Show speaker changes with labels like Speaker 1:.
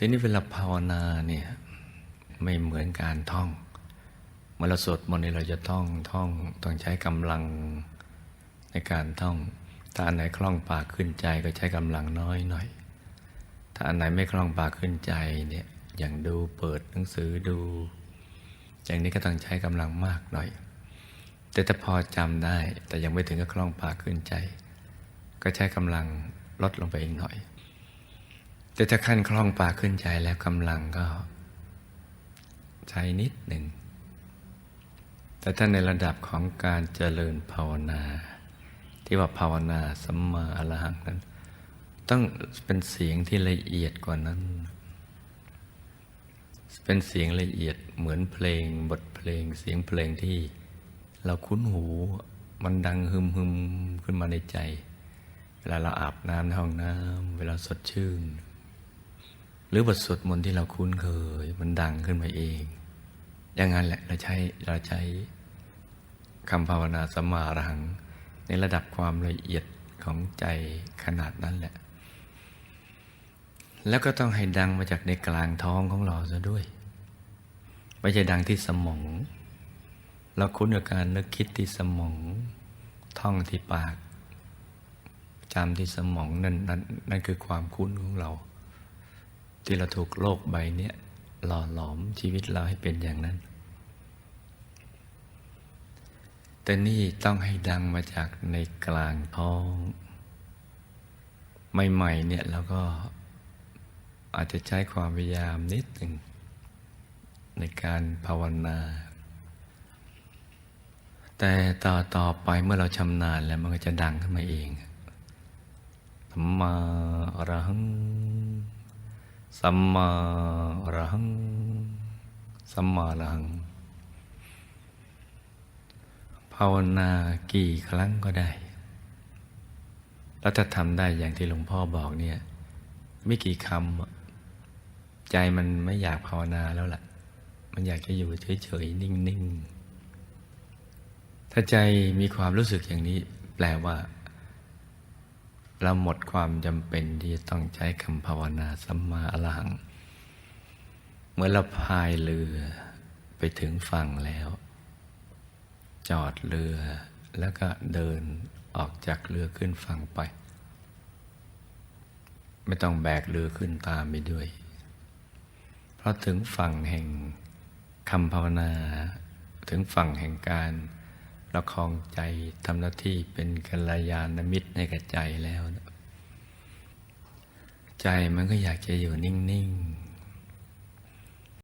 Speaker 1: ทีนี้เวลาภาวนาเนี่ยไม่เหมือนการท่องเมื่อเราสวดมนต์นี่เราจะท่องท่องต้องใช้กำลังในการท่อง ถ้าอันไหนคล่องปากขึ้นใจก็ใช้กำลังน้อยหน่อย ถ้าอันไหนไม่คล่องปากขึ้นใจเนี่ยอย่างดูเปิดหนังสือดู อย่างนี้ก็ต้องใช้กำลังมากหน่อย แต่ถ้าพอจำได้แต่ยังไม่ถึงกับคล่องปากขึ้นใจ ก็ใช้กำลังลดลงไปอีกหน่อย แต่ถ้าขั้นคล่องปากขึ้นใจแล้วกำลังก็ ใช้นิดหนึ่ง แต่ถ้าในระดับของการเจริญภาวนา ที่ว่าภาวนาสัมมาอรหังนั้น ต้องเป็นเสียงที่ละเอียดกว่านั้น เป็นเสียงละเอียดเหมือนเพลงบทเพลงเสียงเพลงที่เราคุ้นหูมันดังฮึมฮึมขึ้นมาในใจ เวลาเราอาบน้ำในห้องน้ำเวลาสดชื่น หรือบทสวดมนต์ที่เราคุ้นเคย มันดังขึ้นมาเอง อย่างนั้นแหละเราใช้เราใช้คำภาวนาสมารัง ในระดับความละเอียดของใจขนาดนั้นแหละ แล้วก็ต้องให้ดังมาจากในกลางท้องของเราซะด้วย ไม่ใช่ดังที่สมอง เราคุ้นกับการนึกคิดที่สมอง ท่องที่ปากจำที่สมองนั่นนั่นนั่นคือความคุ้นของเรา ที่เราถูกโลกใบนี้หล่อหลอมชีวิตเราให้เป็นอย่างนั้น แต่นี่ต้องให้ดังมาจากในกลางท้อง ใหม่ๆเนี่ยเราก็อาจจะใช้ความพยายามนิดหนึ่ง ในการภาวนา แต่ต่อต่อไปเมื่อเราชำนาญแล้วมันก็จะดังขึ้นมาเองสัมมาอรหัง สัมมาอรหัง สัมมาอรหัง ภาวนากี่ครั้งก็ได้ แล้วถ้าทำได้อย่างที่หลวงพ่อบอกเนี่ย ไม่กี่คำใจมันไม่อยากภาวนาแล้วล่ะ มันอยากจะอยู่เฉยๆนิ่ง ๆ ถ้าใจมีความรู้สึกอย่างนี้ แปลว่า เราหมดความจำเป็นที่จะต้องใช้คำภาวนาสัมมาอรหัง เมื่อเราพายเรือไปถึงฝั่งแล้ว จอดเรือแล้วก็เดินออกจากเรือขึ้นฝั่งไป ไม่ต้องแบกเรือขึ้นตามไปด้วย เพราะถึงฝั่งแห่งคำภาวนาถึงฝั่งแห่งการ ประคองใจทำหน้าที่เป็นกัลยาณมิตรในกับใจแล้ว ใจมันก็อยากจะอยู่นิ่ง